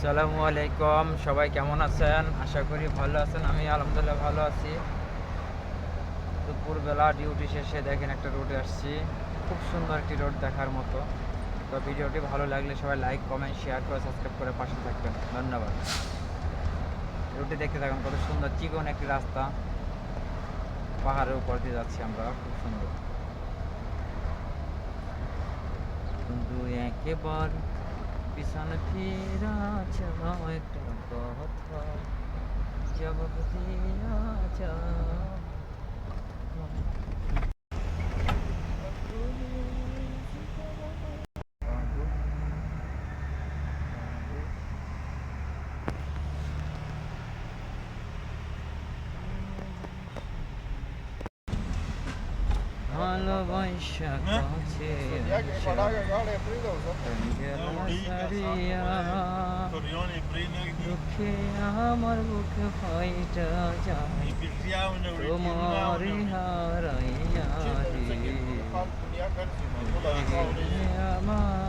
আসসালামু আলাইকুম। সবাই কেমন আছেন? আশা করি ভালো আছেন। আমি আলহামদুলিল্লাহ ভালো আছি। দুপুরবেলা ডিউটি শেষে দেখেন একটা রোডে আসছি। খুব সুন্দর একটি রোড দেখার মতো। তো ভিডিওটি ভালো লাগলে সবাই লাইক, কমেন্ট, শেয়ার করে সাবস্ক্রাইব করে পাশে থাকবেন। ধন্যবাদ। রোডটি দেখতে থাকুন, কত সুন্দর। চিকন একটি রাস্তা। পাহাড়ের উপর দিয়ে যাচ্ছি আমরা, খুব সুন্দর। বন্ধু, একেবার পিছনে ফিরা যাও একটা কথা জবাব দিয়া যাও ভালোবাসা কাছে দুঃখে আমার বুকে ফাইটা যায় picchiavano হারাইয়া আমার